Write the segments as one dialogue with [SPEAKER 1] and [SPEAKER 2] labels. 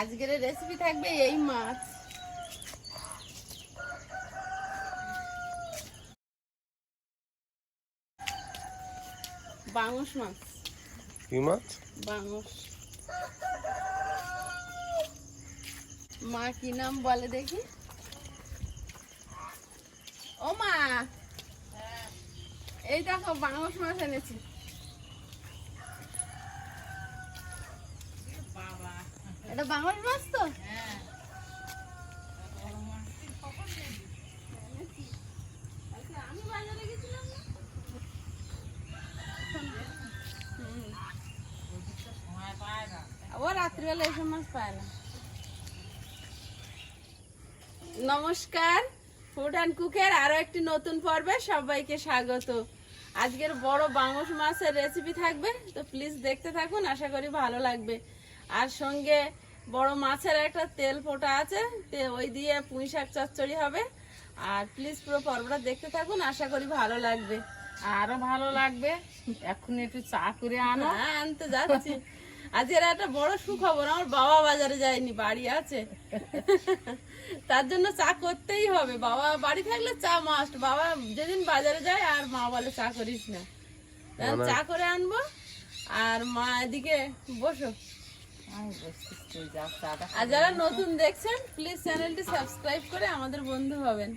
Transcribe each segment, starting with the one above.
[SPEAKER 1] আজকের রেসিপি থাকবে এই মাছ। বাংশ মাছ।
[SPEAKER 2] কি মাছ?
[SPEAKER 1] বাংস মা কি নাম বলে দেখি? ও মা। এই দেখো বাংস মাছ এনেছি। এটা বাংস মাছ তো? মাছ পায় নমস্কার ফুড অ্যান্ড কুকের আরও একটি নতুন পর্বে সবাইকে স্বাগত। আজকের বড় বাংশ মাছের রেসিপি থাকবে, তো প্লিজ দেখতে থাকুন, আশা করি ভালো লাগবে। আর সঙ্গে বড় মাছের একটা তেল ফোটা আছে তে ওই দিয়ে পুঁই শাক চচ্চড়ি হবে। আর প্লিজ পুরো পর্বটা দেখতে থাকুন আশা করি ভালো লাগবে।
[SPEAKER 3] আরও ভালো লাগবে। এখন একটু চা করে আনো।
[SPEAKER 1] হ্যাঁ আনতে যাচ্ছি। আজকের একটা বড় সুখবর আমার বাবা বাজারে যায়নি বাড়ি আছে। তার জন্য চা করতেই হবে। বাবা বাড়ি থাকলে চা মাস্ট বাবা যেদিন বাজারে যায় আর মা বলে চা করিস না। চা করে আনব। আর মা এদিকে বসো।
[SPEAKER 3] আমি বসছিস যা
[SPEAKER 1] আর যারা নতুন দেখছেন প্লিজ চ্যানেলটি সাবস্ক্রাইব করে আমাদের বন্ধু হবেন।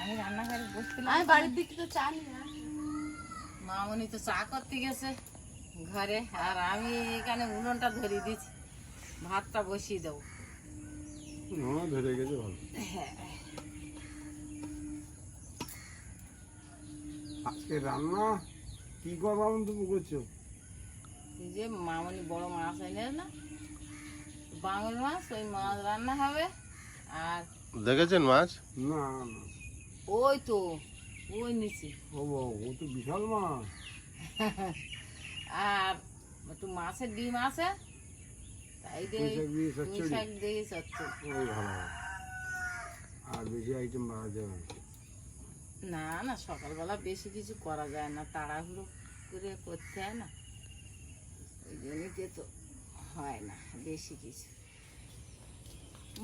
[SPEAKER 3] আমি রান্নাঘরে বসছিলাম।
[SPEAKER 1] আমি বাড়ির দিকে তো চা নিয়ে।
[SPEAKER 3] মামনি তো চা করতে গেছে ঘরে আর আমি এখানে উনুনটা ধরিয়ে দিয়েছি ভাতটা বসিয়ে দেবো।
[SPEAKER 2] হ্যাঁ ধরে গেছে ভালো।
[SPEAKER 4] আজকে রান্না কি করব তুমি করছ
[SPEAKER 3] এই যে মামনি বড় মাছ এনে না বাঙল মাছ ওই মাছ রান্না হবে। আর
[SPEAKER 2] দেখেছেন মাছ?
[SPEAKER 4] না না।
[SPEAKER 3] ওই তো ওই নিচে।
[SPEAKER 4] ও ও তো বিশাল মাছ।
[SPEAKER 3] আর একটু মাছের ডিম আছে। তাই দিয়ে
[SPEAKER 4] হয়। আর বেশি আইটেম বাড়া যাবে না।
[SPEAKER 3] না না সকালবেলা বেশি কিছু করা যায় না। তাড়াহুড়ো করে করতে হয় না। ওই জন্যতে তো হয় না বেশি কিছু।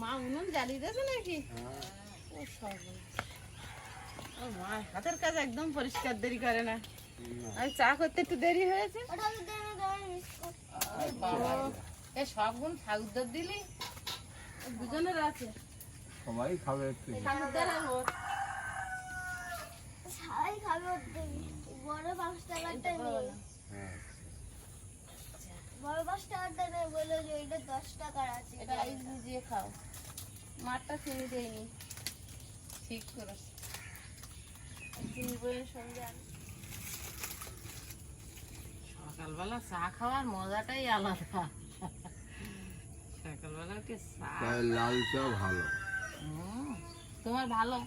[SPEAKER 1] মা উনুন জ্বালিয়ে দিয়েছে নাকি?
[SPEAKER 3] ও
[SPEAKER 1] ও মা হাতের কাজ একদম পরিষ্কার দেরি করে না। আমি চা করতে একটু দেরি হয়েছে?
[SPEAKER 3] বাবা এ সব গুণ ঠাকুরদার দিলি?
[SPEAKER 1] দুজনের আছে।
[SPEAKER 4] সবাই খাবে একটু।
[SPEAKER 1] ঠাকুরদার আর ওর।
[SPEAKER 5] সবাই খাবে। ওর বড় পাঁচ টাকাটা নেই
[SPEAKER 4] হ্যাঁ।
[SPEAKER 5] বড় পাঁচ টাকাটা নেই বলল যে এটা দশ টাকার আছে।
[SPEAKER 1] এটা আইস খাও। মাঠটা চিনি দেয়নি।
[SPEAKER 3] ঠিক করে
[SPEAKER 1] চিনি বইয়ের সঙ্গে আনি।
[SPEAKER 3] সকালবেলা চা খাওয়ার মজাটাই আলাদা। সকালবেলা উঠে চা
[SPEAKER 4] লাল চা ভালো।
[SPEAKER 3] হুম, তোমার ভালো?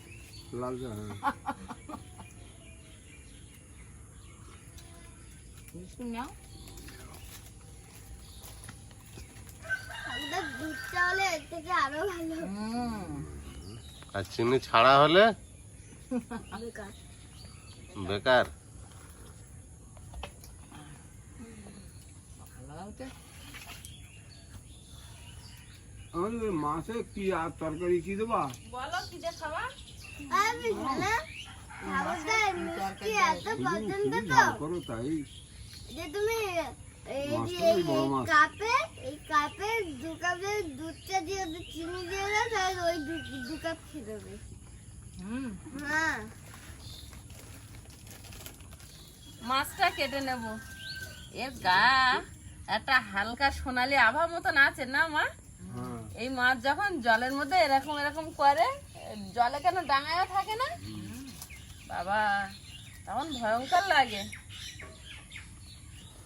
[SPEAKER 4] লাল চা হ্যাঁ।
[SPEAKER 3] নাও
[SPEAKER 5] আমাদের দুধটা হলে এর থেকে আরও ভালো
[SPEAKER 3] হুম
[SPEAKER 2] আর চিনি ছাড়া হলে
[SPEAKER 5] বেকার
[SPEAKER 2] বেকার
[SPEAKER 3] সকালবেলা উঠে
[SPEAKER 4] আমাদের ওই মাছে কি আর তরকারি কি দেবা
[SPEAKER 1] বলো কি যে খাবা
[SPEAKER 5] আমি জানা ঠাকুরদার মিষ্টি এত পছন্দ
[SPEAKER 4] তুমি
[SPEAKER 5] তো
[SPEAKER 4] ঝাল করো তাই
[SPEAKER 5] যে তুমি এই যে
[SPEAKER 4] মাছটা
[SPEAKER 5] এই
[SPEAKER 4] ওই বড় মাছ।
[SPEAKER 5] কাপে এই কাপে দু কাপে দুধটা দিয়ে চিনি দিয়ে দাও তাহলে ওই দু কাপ খেয়ে দেবে হ্যাঁ।
[SPEAKER 1] মাছটা কেটে নেব। এর গা একটা হালকা সোনালি আভা মতন আছে না মা?
[SPEAKER 4] হ্যাঁ।
[SPEAKER 1] এই মাছ যখন জলের মধ্যে এরকম এরকম করে জলে কেন ডাঙায় থাকে না? বাবা তখন ভয়ঙ্কর লাগে।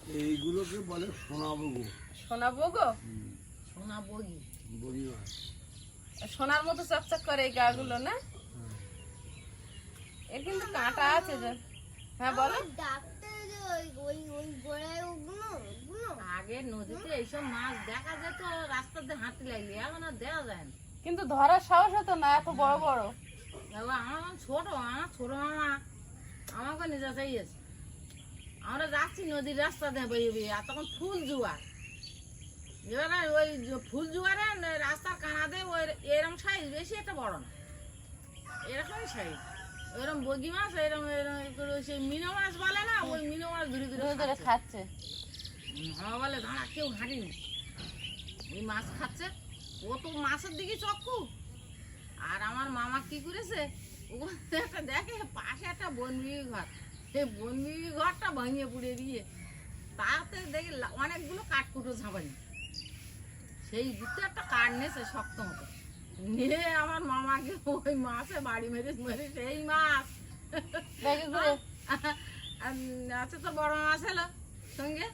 [SPEAKER 4] এইগুলোকে বলে সোনা বগু
[SPEAKER 1] শোনাবো গো
[SPEAKER 3] সোনা বগি
[SPEAKER 1] সোনার মতো চকচক করে এই গাগুলো না? এর কিন্তু কাঁটা আছে যে। হ্যাঁ বলো।
[SPEAKER 3] আগে নদীতে এইসব মাছ দেখা যেত রাস্তাতে হাঁটতে লাগলে এখন আর দেখা যায় না।
[SPEAKER 1] কিন্তু ধরার সাহস হতো না এত বড় বড়।
[SPEAKER 3] আমার ছোট আমার ছোট মামা আমাকে নিয়ে যেতেই আছে আমরা যাচ্ছি নদীর রাস্তা দিয়ে বেরিয়ে বেরিয়ে আর তখন ফুল জুয়ার। এবারে ওই ফুল জোয়ারে রাস্তার কানাদে ওই এরম সাইজ বেশি একটা বড় না। এরকমই সাইজ এরকম বগি মাছ এরকম এরকম করে সেই মিনো মাছ বলে না ওই মিনো মাছ ধরে ধরে
[SPEAKER 1] ধরে ধরে
[SPEAKER 3] খাচ্ছে।
[SPEAKER 1] খাচ্ছে।
[SPEAKER 3] বলে দাঁড়া কেউ ঘাটেনি ওই মাছ খাচ্ছে। ও তো মাছের দিকে চক্ষু। আর আমার মামা কি করেছে? ও একটা দেখে পাশে একটা বনবিবি ঘর। সেই বনবিবি ঘরটা ভাঙিয়ে পুড়ে দিয়ে তাতে দেখি অনেকগুলো কাঠকুটো ঝাঁপানি। সেই ভিতরে একটা কাঠ নিয়েছে শক্ত মতো। নিয়ে আমার মামাকে ওই মাছে বাড়ি মেরে মেরে সেই মাছ আছে তো বড় মাছ এলো সঙ্গে?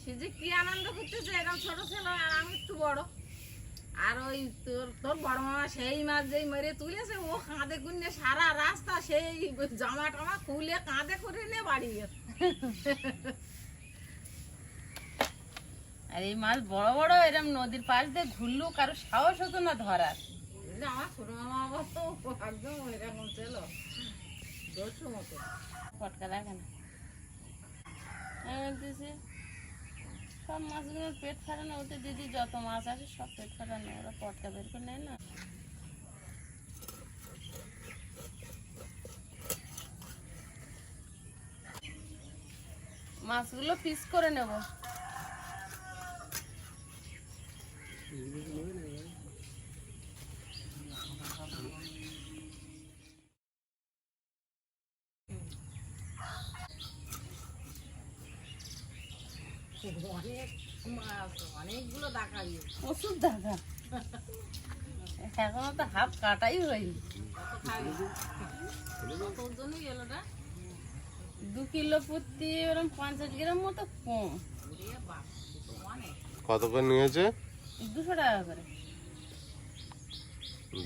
[SPEAKER 3] সে যে কি আনন্দ করতেছে এরকম ছোট ছিল আর আমি একটু বড়। আর ওই তোর তোর বড় মামা সেই মাছ যেই মেরে তুলেছে ও কাঁধে কুন্নে সারা রাস্তা সেই জামা টামা খুলে কাঁধে করে নিয়ে বাড়ি গেছে।
[SPEAKER 1] আর এই মাছ বড় বড় এরম নদীর পাশ দিয়ে ঘুরলেও কারও সাহস হতো না ধরার।
[SPEAKER 3] আমার ছোট মামা তো একদম এরকম ছিল দোষো মতো।
[SPEAKER 1] ফটকা লাগে না। সব মাছগুলোর পেট ফাটানো, ওতে দিদি যত মাছ আছে সব পেট ফাটানো, ওরা পটকা বের করে নেয় না। মাছগুলো পিস করে নেব
[SPEAKER 3] অনেক মাছ অনেকগুলো দেখাবি
[SPEAKER 1] প্রচুর এখনও তো হাফ কাটাই হয়নি। দু কিলো প্রতি পঞ্চাশ গ্রাম মতো কম।
[SPEAKER 2] কত করে নিয়েছে?
[SPEAKER 1] দুশো টাকা করে।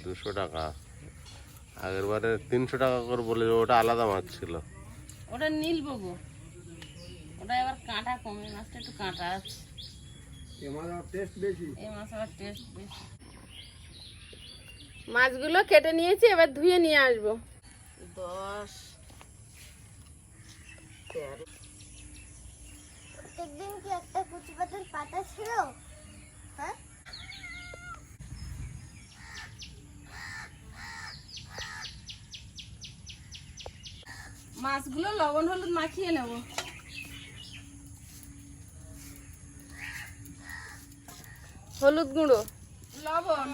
[SPEAKER 2] দুশো টাকা। আগের বারে তিনশো টাকা করে বলে ওটা আলাদা মাছ ছিল।
[SPEAKER 1] ওটা নীল বগু। ওটা এবার কাঁটা কমে মাছটা একটু কাঁটা আছে।
[SPEAKER 4] টেস্ট বেশি।
[SPEAKER 1] এই টেস্ট বেশি। মাছগুলো কেটে নিয়েছি এবার ধুয়ে নিয়ে আসব।
[SPEAKER 3] দশ।
[SPEAKER 5] প্রত্যেকদিন কি একটা কুচি পাতার পাতা ছিল? হ্যাঁ?
[SPEAKER 1] মাছগুলো লবণ হলুদ মাখিয়ে নেব। হলুদ গুঁড়ো। লবণ।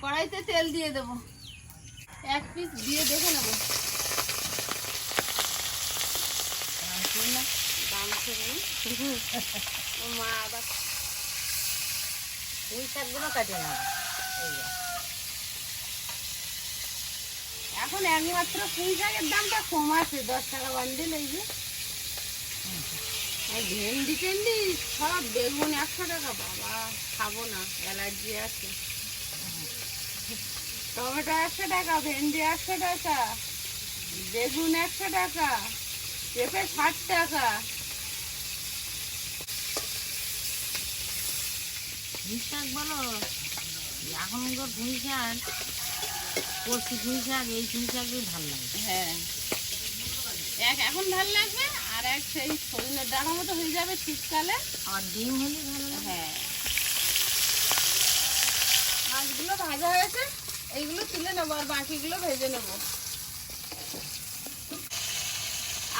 [SPEAKER 1] কড়াইতে তেল দিয়ে দেব। এক পিস দিয়ে দেখে নেব। মা
[SPEAKER 3] শাকগুলো
[SPEAKER 1] এখন একমাত্র পুঁই শাকের দামটা কম আছে দশ টাকা বান্ডিল এই যে। ভেন্ডি টেন্ডি সব বেগুন একশো টাকা বাবা খাব না অ্যালার্জি আছে। টমেটো একশো টাকা ভেন্ডি একশো টাকা বেগুন একশো টাকা পেঁপে ষাট টাকা।
[SPEAKER 3] শাক বলো এখনকার পুঁই শাক কষি শাক এই শাকই ভালো লাগে।
[SPEAKER 1] হ্যাঁ। এক এখন ভালো লাগবে? আর এক সেই সজনের ডানা মতো হয়ে যাবে শীতকালে।
[SPEAKER 3] আর ডিম হলে ভালো
[SPEAKER 1] হ্যাঁ। মাছগুলো ভাজা হয়েছে এইগুলো তুলে নেব আর বাকিগুলো ভেজে নেব।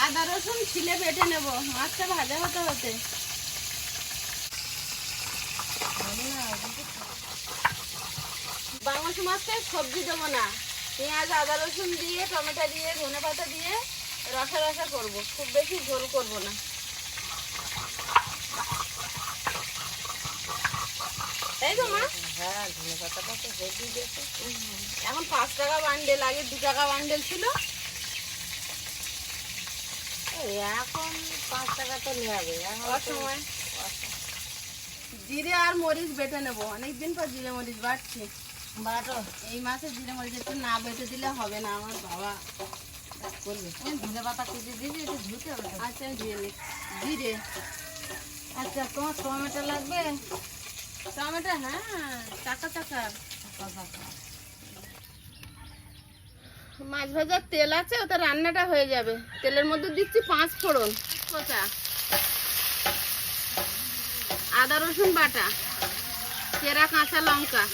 [SPEAKER 1] আদা রসুন ছিলে বেটে নেব। মাছটা ভাজা হতে হতে। বাংলাদেশ মাছটা সবজি দেবো না। পেঁয়াজ আদা রসুন দিয়ে টমেটো দিয়ে ধনে পাতা দিয়ে রসা রসা করব। খুব বেশি ঝোল করব না। তাই তো মা?
[SPEAKER 3] হ্যাঁ ধনে পাতাটা তো হেভি দিয়েছে
[SPEAKER 1] এখন পাঁচ টাকা বান্ডেল আগে দু টাকা বান্ডেল ছিল।
[SPEAKER 3] এখন পাঁচ টাকা তো নেবে।
[SPEAKER 1] অসময় জিরে আর মরিচ বেটে নেব। অনেকদিন পর জিরে মরিচ বাটছি।
[SPEAKER 3] বাটো
[SPEAKER 1] এই মাসে জিরে মরিচ একটু না বেটে দিলে হবে না আমার বাবা। করবে।
[SPEAKER 3] এই ধনে পাতা কেটে দিবি একটু ধুতে হবে
[SPEAKER 1] আচ্ছা জিরে।
[SPEAKER 3] আচ্ছা তোমার টমেটো লাগবে?
[SPEAKER 1] টমেটো হ্যাঁ চাকা চাকা। মাছ ভাজার তেল আছে ওটা রান্নাটা হয়ে যাবে। তেলের মধ্যে দিচ্ছি পাঁচ ফোড়ন। কোচা। আদা রসুন বাটা। চেরা কাঁচা লঙ্কা।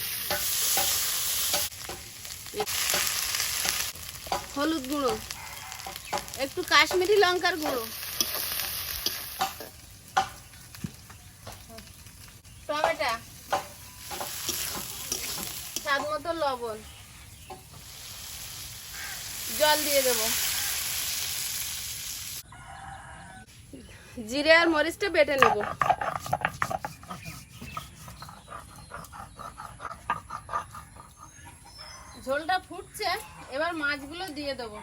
[SPEAKER 1] হলুদ গুঁড়ো। একটু কাশ্মীরি লঙ্কার গুঁড়ো। টমেটো। স্বাদ মতো লবণ। জল দিয়ে দেবো। জিরে আর মরিচটা বেটে নেব। ঝোলটা ফুটছে, এবার মাছগুলো দিয়ে দেবো।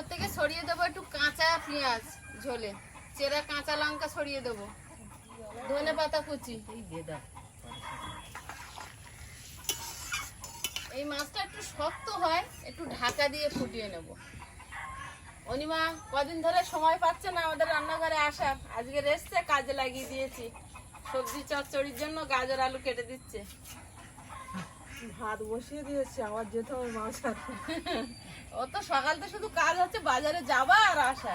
[SPEAKER 1] ওপর থেকে ছড়িয়ে দেবো একটু কাঁচা পেঁয়াজ ঝোলে। চেরা কাঁচা লঙ্কা ছড়িয়ে দেবো। ধনে পাতা কুচি। এই মাছটা একটু শক্ত হয় একটু ঢাকা দিয়ে ফুটিয়ে নেব। অনিমা কদিন ধরে সময় পাচ্ছে না আমাদের রান্নাঘরে আসার। আজকে এসছে কাজে লাগিয়ে দিয়েছি। সবজি চচ্চড়ির জন্য গাজর আলু কেটে দিচ্ছে।
[SPEAKER 6] ভাত বসিয়ে দিয়েছে আবার যেতে হবে মাছ।
[SPEAKER 1] ও তো সকাল তো শুধু কাজ হচ্ছে বাজারে যাবা আর আসা।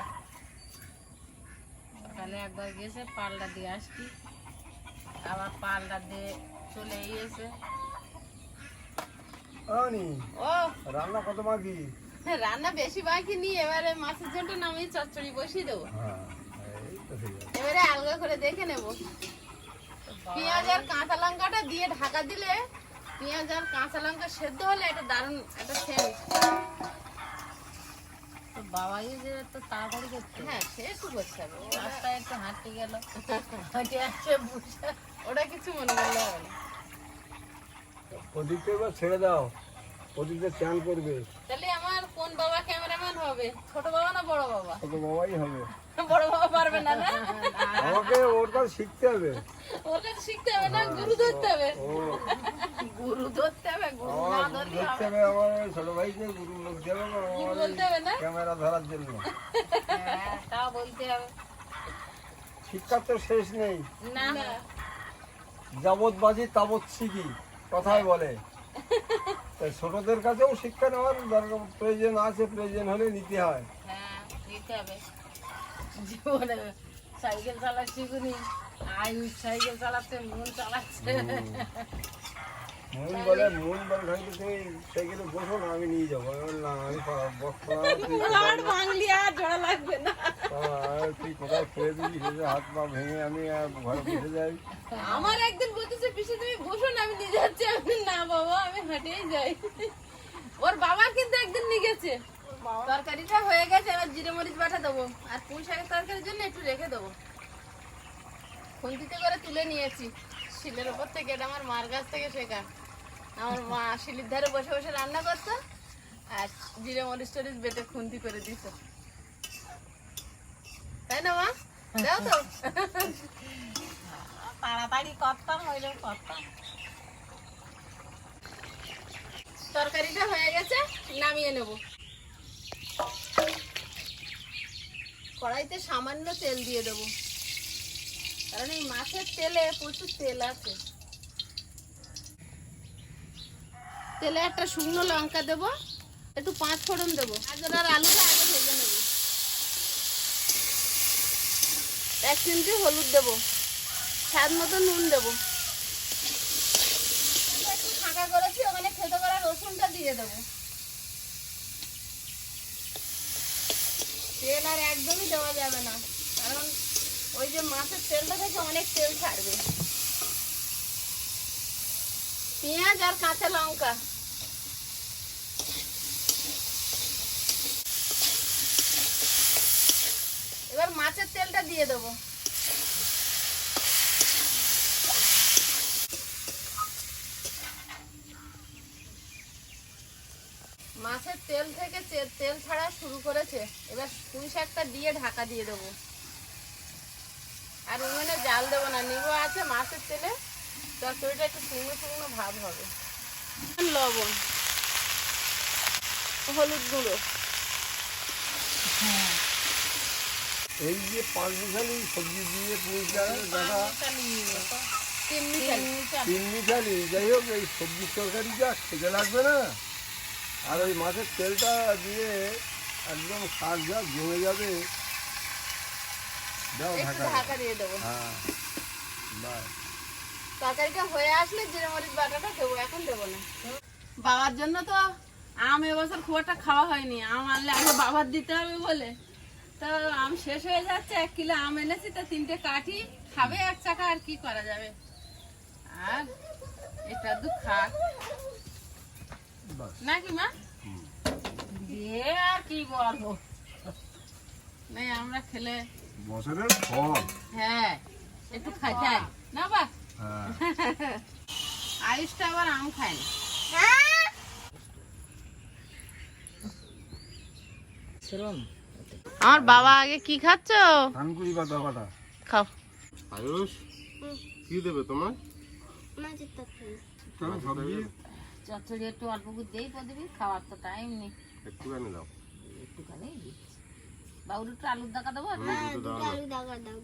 [SPEAKER 3] সকালে একবার গেছে পাল্টা দিয়ে আসছি। আবার পাল্টা দিয়ে চলে
[SPEAKER 4] আনি
[SPEAKER 1] ও।
[SPEAKER 4] রান্না কত বাকি?
[SPEAKER 1] রান্না বেশি বাকি নি এবারে মাছের ঝোলটা নামিয়ে চচ্চড়ি বসিয়ে দেবো।
[SPEAKER 4] হ্যাঁ
[SPEAKER 1] এবারে আলগা করে দেখে নেব। পেঁয়াজ আর কাঁচা লঙ্কাটা দিয়ে ঢাকা দিলে পেঁয়াজ আর কাঁচা লঙ্কা সেদ্ধ হলে এটা দারুণ একটা সেন্ট
[SPEAKER 3] তো বাবাই যে তো তাড়াতাড়ি করছে।
[SPEAKER 1] হ্যাঁ সে একটু করতে হবে
[SPEAKER 3] রাস্তায় একটু হাঁটতে গেল। হাঁটে আসছে বুঝে
[SPEAKER 1] ওটা কিছু মনে করল
[SPEAKER 4] প্রদীপকে এবার ছেড়ে দাও। প্রদীপকে চান করবে।
[SPEAKER 1] তাহলে আমার কোন বাবাকে হবে। ছোট বাবা না বড় বাবা?
[SPEAKER 4] কত বাবাই হবে।
[SPEAKER 1] বড় বাবা পারবে না না?
[SPEAKER 4] আমাকে ওর কাছে শিখতে হবে।
[SPEAKER 1] ওর কাছে শিখতে হবে না গুরু ধরতে হবে। গুরু ধরতে হবে গুরু না ধরলে হবে
[SPEAKER 4] হবে আমার ছোট ভাইকে গুরু বলতে হবে
[SPEAKER 1] গুরু বলতে হবে না?
[SPEAKER 4] ক্যামেরা ধরার জন্য।
[SPEAKER 3] হ্যাঁ তা বলতে হবে।
[SPEAKER 4] শিক্ষার তো শেষ নেই।
[SPEAKER 1] না।
[SPEAKER 4] যাবৎ বাজি তাবৎ শিখি কথাই বলে। ছোটদের কাছেও শিক্ষা নেওয়ার দরকার প্রয়োজন আছে প্রয়োজন হলে নিতে হয়।
[SPEAKER 3] হ্যাঁ নিতে হবে। জীবনে সাইকেল চালাচ্ছি আয়ু সাইকেল চালাচ্ছে মন চালাচ্ছে।
[SPEAKER 4] বলে বলে ভাই তুমি সাইকেলে বসো না আমি নিয়ে যাব। না আমি পারা- বসবো না, তুই
[SPEAKER 1] লাড বাংলি আর জোড়া লাগবে না।
[SPEAKER 4] তুই কোথায় ফেলে দিবি হাত পা ভেঙে আমি ঘরে বসে যাই।
[SPEAKER 1] আমার একদিন বলতেছে পিসি তুমি বসো না আমি নিয়ে যাচ্ছি। আমি না বাবা আমি হেঁটেই যাই। ওর বাবা কিন্তু একদিন নিয়ে গেছে। তরকারিটা হয়ে গেছে এবার জিরে মরিচ বাটা দেবো। আর পুঁই শাকের তরকারির জন্য একটু রেখে দেবো। খুন্তিতে করে তুলে নিয়েছি। শিলের ওপর থেকে এটা আমার মার কাছ থেকে শেখা। আমার মা শিলির ধারে বসে বসে রান্না করতো আর জিরে মরিচ টরিচ বেটে খুন্তি করে দিত। তাই না মা? দাও তো।
[SPEAKER 3] তাড়াতাড়ি করতাম ওইরকম করতাম
[SPEAKER 1] তরকারিটা হয়ে গেছে নামিয়ে নেব। কড়াইতে সামান্য তেল দিয়ে দেবো। কারণ এই মাছের তেলে প্রচুর তেল আছে। তেলে একটা শুকনো লঙ্কা দেব, একটু পাঁচ ফোড়ন দেবো। আর আলুটা আগে ভেজে নেব। এক চিমটি হলুদ দেবো, স্বাদ মতো নুন দেবো। একটু ফাঁকা করেছি, ওখানে খেতে করা রসুনটা দিয়ে দেবো। তেল আর একদমই দেওয়া যাবে না, কারণ ওই যে মাছের তেলটা থেকে অনেক তেল ছাড়বে। পেঁয়াজ আর কাঁচা লঙ্কা। এবার মাছের তেলটা দিয়ে দেবো। মাছের তেল থেকে তেল ছাড়া শুরু করেছে। এবার পুঁই শাকটা দিয়ে ঢাকা দিয়ে দেবো। আর উনুনে জাল দেবো না, নিবো আছে মাছের তেলে। চচ্চড়িটা একটু শুকনো শুকনো ভাব হবে। লবণ হলুদ গুঁড়ো।
[SPEAKER 4] এই যে পাঁচ মিশালি সবজি দিয়ে পুঁই দেখা তিন মিশালি যাই হোক এই সবজির তরকারি যা খেতে লাগবে না। আর ওই মাছের তেলটা দিয়ে একদম শাক যা জমে যাবে দাও ঢাকা
[SPEAKER 1] ঢাকা দিয়ে দেবো।
[SPEAKER 4] হ্যাঁ। বাস
[SPEAKER 1] তরকারিটা হয়ে আসলে জিরে মরিচ বাটাটা দেবো এখন দেবো না। বাবার জন্য তো আম এবছর খুব একটা খাওয়া হয়নি। আম আনলে আগে বাবার দিতে হবে বলে। তো আম শেষ হয়ে যাচ্ছে এক কিলো আম এনেছি তো তিনটে কাঠি খাবে এক চাকা আর কি করা যাবে? আর এটা দু খাক। নাকি মা?
[SPEAKER 3] দিয়ে আর কি বলব
[SPEAKER 1] নাই আমরা খেলে
[SPEAKER 4] বছরের ফল।
[SPEAKER 1] হ্যাঁ একটু খাই না বা
[SPEAKER 4] হ্যাঁ
[SPEAKER 1] আয়ুষটা আবার আম খায় আমার বাবা আগে কি খাচ্ছ?
[SPEAKER 4] ধানকুড়ি পাতা পাতা
[SPEAKER 1] খাও।
[SPEAKER 2] আয়ুষ কি দেবে তোমার?
[SPEAKER 5] মাছের তরকারি।
[SPEAKER 4] সবজি
[SPEAKER 3] চচ্চড়ি একটু অল্প করে দেই প্রদীপি খাওয়ার তো টাইম নেই।
[SPEAKER 2] একটুখানি দাও।
[SPEAKER 3] একটুখানি বাবুর একটু আলুর দাকা দেবো?
[SPEAKER 5] হ্যাঁ আলু। দাগা দাও।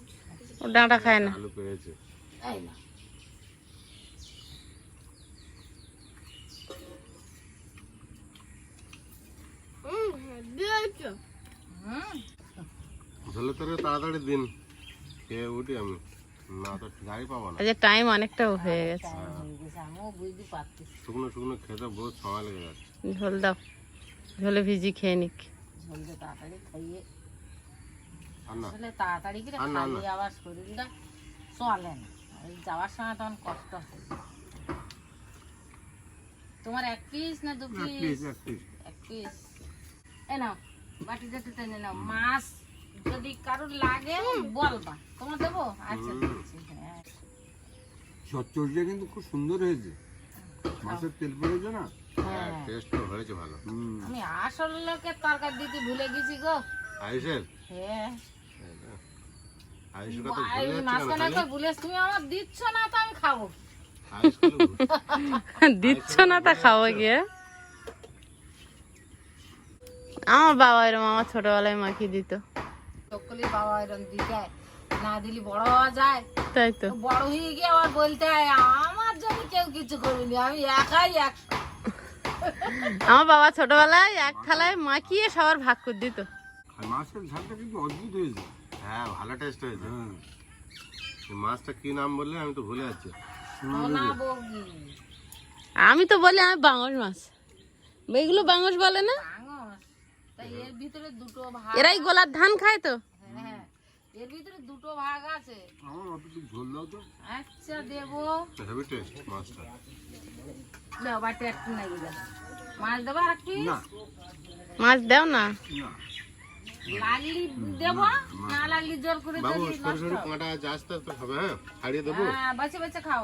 [SPEAKER 1] ও ডাঁটা খায় না।
[SPEAKER 2] আলু পেয়েছে।
[SPEAKER 3] এই না
[SPEAKER 5] হুম হয়েছে
[SPEAKER 3] হুম।
[SPEAKER 2] তাড়াতাড়ি দিন। খেয়ে উঠি আমি। না তো গাড়ি পাবো না।
[SPEAKER 1] আজ টাইম অনেকটা হয়ে গেছে।
[SPEAKER 2] শুকনো শুকনো খেতে বহুত সময় লেগে যাচ্ছে।
[SPEAKER 1] ঝোল দাও। ঝোলে ভিজি খেয়ে নিক।
[SPEAKER 3] ঝোলটা তাড়াতাড়ি খাইয়ে। আসলে তাড়াতাড়ি করে
[SPEAKER 2] আর না, না।
[SPEAKER 3] খাইয়ে আবার শরীরটা চলে না। যাওয়ার সময় তখন কষ্ট হয়। তোমার এক পিস না দু পিস এক পিস এ নাও। বাটিটা একটু টেনে নাও। মাছ যদি কারোর লাগে বলবা। তোমার দেবো? আচ্ছা হ্যাঁ।
[SPEAKER 4] চচ্চড়িটা কিন্তু খুব সুন্দর হয়েছে। মাছের তেল পড়েছে না?
[SPEAKER 3] হ্যাঁ।
[SPEAKER 2] টেস্ট হয়েছে ভালো।
[SPEAKER 3] আমি আসল লোকের তরকারি দিতে ভুলে গেছি গো।
[SPEAKER 2] আয়ুষের?
[SPEAKER 3] হ্যাঁ।
[SPEAKER 2] আয়ুষের কথা ভুলে যাচ্ছে
[SPEAKER 3] তুমি আমার দিচ্ছ না তো আমি খাব।
[SPEAKER 1] দিচ্ছ না তা খাওয়া গিয়ে। আমার বাবা এরম আমার ছোটবেলায় মাখিয়ে দিত।
[SPEAKER 3] সকলি বাবা এরকম দিতে না দিলি বড় হওয়া যায়।
[SPEAKER 1] তাই তো।
[SPEAKER 3] বড় হয়ে গিয়ে আবার বলতে হয় আমার জন্য কেউ কিছু করিনি আমি একাই এক।
[SPEAKER 1] আমার বাবা ছোটবেলায় এক থালায় মাখিয়ে সবার ভাগ করে দিত।
[SPEAKER 4] মাছের ঝালটা কিন্তু অদ্ভুত হয়েছে।
[SPEAKER 2] হ্যাঁ ভালো টেস্ট হয়েছে।
[SPEAKER 4] হ্যাঁ।
[SPEAKER 2] মাছটা কি নাম বললে আমি তো ভুলে যাচ্ছি।
[SPEAKER 1] আমি তো বলি আমি বাঙস মাছ। এগুলো বাঙস বলে না?
[SPEAKER 3] তাই এর ভিতরে দুটো ভাগ
[SPEAKER 1] এরাই গোলার ধান খায় তো?
[SPEAKER 3] হ্যাঁ এর ভিতরে দুটো ভাগ আছে।
[SPEAKER 4] আমার অতটুকু ঝোল দাও তো।
[SPEAKER 3] আচ্ছা দেবো।
[SPEAKER 2] হেভি টেস্ট মাছটা।
[SPEAKER 3] দাও বাটি একটু নাই দিলাম মাছ দেবো আর একটু
[SPEAKER 4] না।
[SPEAKER 1] মাছ দাও না?
[SPEAKER 4] না।
[SPEAKER 3] লাগলি দেবো? না লাগলি জোর করে
[SPEAKER 2] বাবু
[SPEAKER 3] যদি
[SPEAKER 2] সরু সরু কাঁটা আছে আস্তে আস্তে খাবে হ্যাঁ? ছাড়িয়ে দেবো?
[SPEAKER 3] হ্যাঁ বেছে বেছে খাও।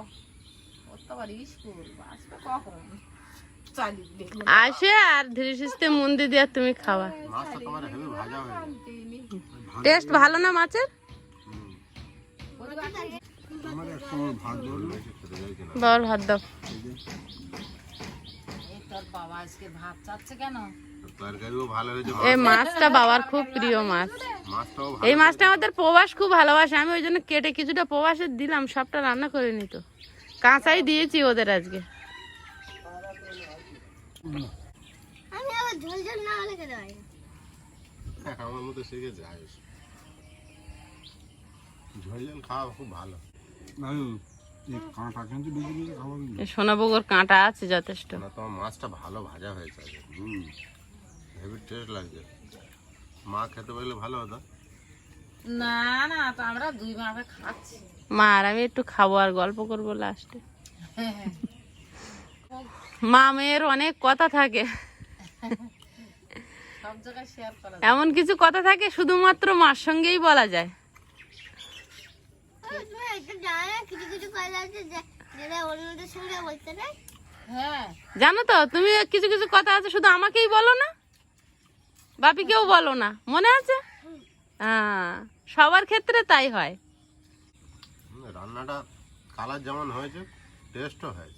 [SPEAKER 3] ও তো আবার স্কুল আসবে কখন? চালি দেখল
[SPEAKER 1] আসে আর ধীরে সুস্থে মন্দির দিয়ে তুমি খাওয়া।
[SPEAKER 2] মাছটা তোমার হেভি ভাজা হয়ে
[SPEAKER 1] টেস্ট ভালো না মাছের?
[SPEAKER 4] আমার এক ভাত
[SPEAKER 1] দাও।
[SPEAKER 3] এই
[SPEAKER 1] মাছটা বাবার খুব প্রিয় মাছ। এই মাছটা আমাদের প্রবাস খুব ভালোবাসে আমি ওই জন্য কেটে কিছুটা প্রবাসে দিলাম সবটা রান্না করে নিত। কাঁচাই দিয়েছি ওদের আজকে।
[SPEAKER 5] আমি আবার ঝোল ঝোল না হলে খেতে পারি না।
[SPEAKER 2] আমার মতো শিখেছে আয়ুষ ঝোল ঝোল খাওয়া খুব ভালো।
[SPEAKER 1] সোনাবগর কাঁটা আছে যথেষ্ট।
[SPEAKER 2] না তোমার মাছটা ভালো ভাজা হয়েছে হুম হেভি টেস্ট লাগছে। মা খেতে পারলে ভালো হতো।
[SPEAKER 3] না না তো আমরা দুই খাচ্ছি।
[SPEAKER 1] মা আর আমি একটু খাব আর গল্প করব লাস্টে মা মেয়ের অনেক কথা থাকে।
[SPEAKER 3] সব জায়গায় শেয়ার করা
[SPEAKER 1] এমন কিছু কথা থাকে শুধুমাত্র মার সঙ্গেই বলা যায়।
[SPEAKER 5] ও, তুমি একটা জানো না কিছু কিছু কথা আছে যে যেটা অন্যদের সঙ্গে বলতে নেই
[SPEAKER 3] হ্যাঁ।
[SPEAKER 1] জানো তো তুমি কিছু কিছু কথা আছে শুধু আমাকেই বলো না? বাপিকেও বলো না মনে আছে? হ্যাঁ সবার ক্ষেত্রে তাই হয়।
[SPEAKER 2] রান্নাটা কালার যেমন হয়েছে টেস্টও হয়েছে।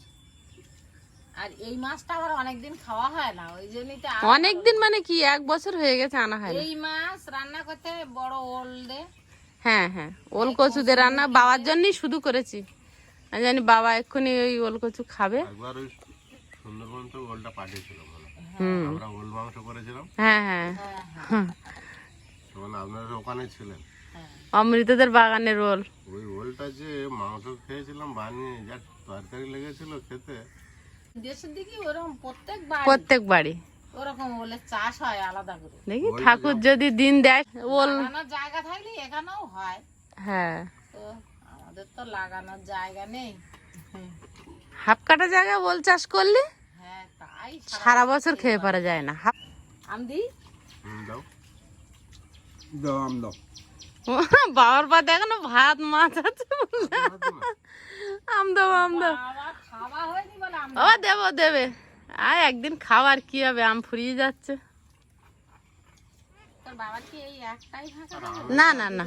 [SPEAKER 3] আর এই মাছটা আবার অনেকদিন খাওয়া হয় না ওই জন্যই তো
[SPEAKER 1] অনেকদিন মানে কি এক বছর হয়ে গেছে আনা হয়
[SPEAKER 3] এই মাছ রান্না করতে হয় বড় ওল দে
[SPEAKER 1] হ্যাঁ হ্যাঁ ওল কচুদের রান্না বাবার জন্যই শুধু করেছি। আমি জানি বাবা এক্ষুনি ওই ওল কচু খাবে।
[SPEAKER 2] একবার ওই সুন্দরবন তো ওলটা পাঠিয়েছিল
[SPEAKER 1] হুম।
[SPEAKER 2] আমরা ওল মাংস করেছিলাম।
[SPEAKER 1] হ্যাঁ হ্যাঁ। হুম।
[SPEAKER 2] তখন আপনারা ওখানে ছিলেন।
[SPEAKER 1] অমৃতদের বাগানের রোল
[SPEAKER 2] ওই ওলটা যে মাংস খেয়েছিলাম বানিয়ে যা তরকারি লেগেছিল খেতে
[SPEAKER 3] দেশের দিকে ওরকম প্রত্যেক বাড়ি
[SPEAKER 1] প্রত্যেক বাড়ি।
[SPEAKER 3] ওরকম বলে চাষ হয় আলাদা করে।
[SPEAKER 1] দেখি ঠাকুর যদি দিন দেয় ওল
[SPEAKER 3] জায়গা থাকলে এখানেও হয়।
[SPEAKER 1] হ্যাঁ।
[SPEAKER 3] তো আমাদের তো লাগানোর জায়গা নেই।
[SPEAKER 1] হাফ কাটা জায়গায় ওল চাষ করলে
[SPEAKER 3] হ্যাঁ তাই
[SPEAKER 1] সারা বছর খেয়ে পারা যায় না। হাফ
[SPEAKER 3] আমদি
[SPEAKER 2] হুম, দাও।
[SPEAKER 4] দাও আম দাও।
[SPEAKER 1] বাবার পাতে এখনও ভাত মাছ আছে আম দাও আম দাও। ও দেবো দেবে। আর একদিন খাওয়ার কি হবে? আম ফুরিয়ে যাচ্ছে। না না না।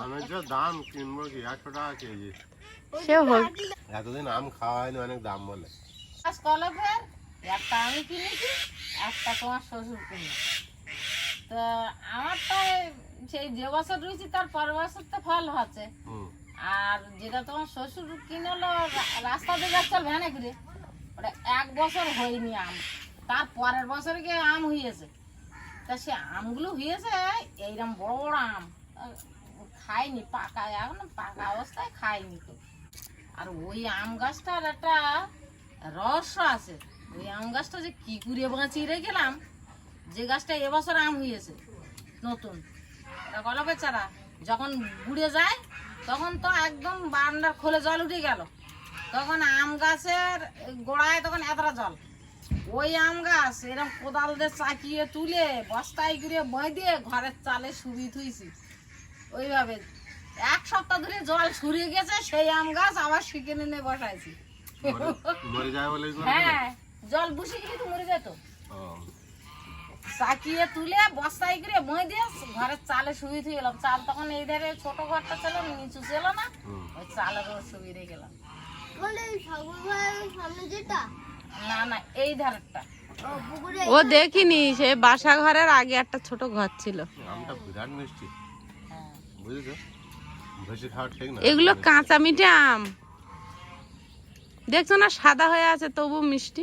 [SPEAKER 2] আমের যা দাম কিনবো কি? একশো টাকা কেজি।
[SPEAKER 1] সে হোক।
[SPEAKER 2] এতদিন আম খাওয়া হয়নি অনেক দাম বলে।
[SPEAKER 3] চাষ কলপের একটা আমি কিনেছি একটা তোমার শ্বশুর কিনে। তো আমার তো সেই যে বছর রয়েছে তার পরের বছর তো ফল হচ্ছে।
[SPEAKER 2] হুম।
[SPEAKER 3] আর যেটা তোমার শ্বশুর কিনলো রাস্তাতে যাচ্ছে ভ্যানে করে, ওটা এক বছর হয়নি আম। তার পরের বছর গিয়ে আম হয়েছে। তা সে আমগুলো হয়েছে এইরকম বড় বড় আম। খাইনি পাকা, এখন পাকা অবস্থায় খাইনি তো। আর ওই আম গাছটার একটা রহস্য আছে। ওই আম গাছটা যে কি করে বাঁচিয়ে রেখেলাম, যে গাছটা এবছর আম হয়েছে, নতুন। গলা বেচারা, যখন বুড়ে যায় তখন তো একদম বারান্দার খোলে জল উঠে গেল। তখন আম গাছের গোড়ায় তখন এতটা জল। ওই আম গাছ এরকম কোদাল দিয়ে চাকিয়ে তুলে বস্তায় করে বই দিয়ে ঘরের চালে শুবি থুইছি। ওইভাবে এক সপ্তাহ ধরে জল সুরিয়ে গেছে সেই আম গাছ আবার শিখে নিয়ে বসাইছি। হ্যাঁ জল বুসে গেলে তো মরে যেত। চাকিয়ে তুলে বস্তায় করে মই দিয়ে ঘরের চালে শুয়ে থুয়ে গেলাম। চাল তখন এই ধারে ছোট ঘরটা ছিল নিচু ছিল না। ওই চালের উপর শুয়ে রেখে গেলাম না না এই ধারেরটা।
[SPEAKER 5] ও
[SPEAKER 1] দেখিনি সে বাসা ঘরের আগে একটা ছোট ঘর ছিল।
[SPEAKER 2] বিরাট মিষ্টি।
[SPEAKER 3] হ্যাঁ।
[SPEAKER 1] এগুলো কাঁচা মিঠে আম। দেখছ না সাদা হয়ে আছে তবু মিষ্টি।